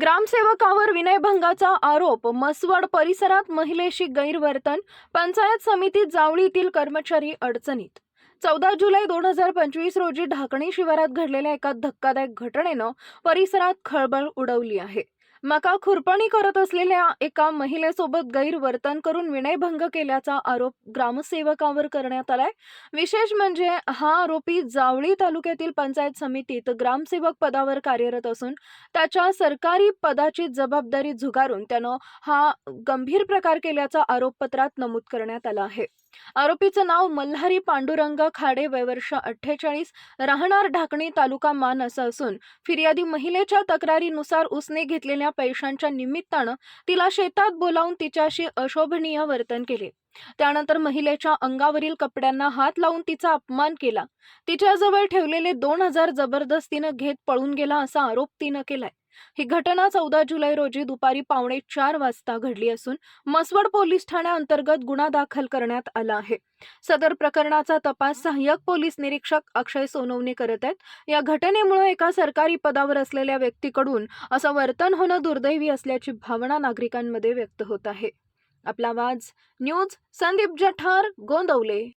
ग्रामसेवकावर विनयभंगाचा आरोप मसवड परिसरात महिलेशी गैरवर्तन पंचायत समितीत जावळीतील कर्मचारी अडचणीत. चौदा जुलै दोन हजार पंचवीस रोजी ढाकणी शिवारात घडलेल्या एका धक्कादायक घटनेनं परिसरात खळबळ उडवली आहे. मका खुरपणी करत असलेल्या एका महिलेसोबत गैरवर्तन करून विनयभंग केल्याचा आरोप ग्रामसेवकावर करण्यात आलाय. विशेष म्हणजे हा आरोपी जावळी तालुक्यातील पंचायत समितीत ग्रामसेवक पदावर कार्यरत असून त्याच्या सरकारी पदाची जबाबदारी झुगारून त्यानं हा गंभीर प्रकार केल्याचा आरोपपत्रात नमूद करण्यात आला आहे. आरोपीचं नाव मल्हारी पांडुरंग खाडे वयवर्ष अठ्ठेचाळीस राहणार ढाकणी तालुका मान असं असून फिर्यादी महिलेच्या तक्रारीनुसार उसने घेतलेल्या पैशांच्या निमित्तानं तिला शेतात बोलावून तिच्याशी अशोभनीय वर्तन केले. त्यानंतर महिलेच्या अंगावरील कपड्यांना हात लावून तिचा अपमान केला. तिच्याजवळ ठेवलेले दोन हजार जबरदस्तीनं घेत पळून गेला असा आरोप तिनं केलाय. ही घटना चौदा जुलै रोजी दुपारी पावणे चार वाजता घडली असून मसवड पोलीस ठाण्याअंतर्गत गुन्हा दाखल करण्यात आला आहे. सदर प्रकरणाचा तपास सहाय्यक पोलीस निरीक्षक अक्षय सोनवणे करत आहेत. या घटनेमुळे एका सरकारी पदावर असलेल्या व्यक्तीकडून असं वर्तन होणं दुर्दैवी असल्याची भावना नागरिकांमध्ये व्यक्त होत आहे. आपला आवाज न्यूज संदीप जठार गोंदवले.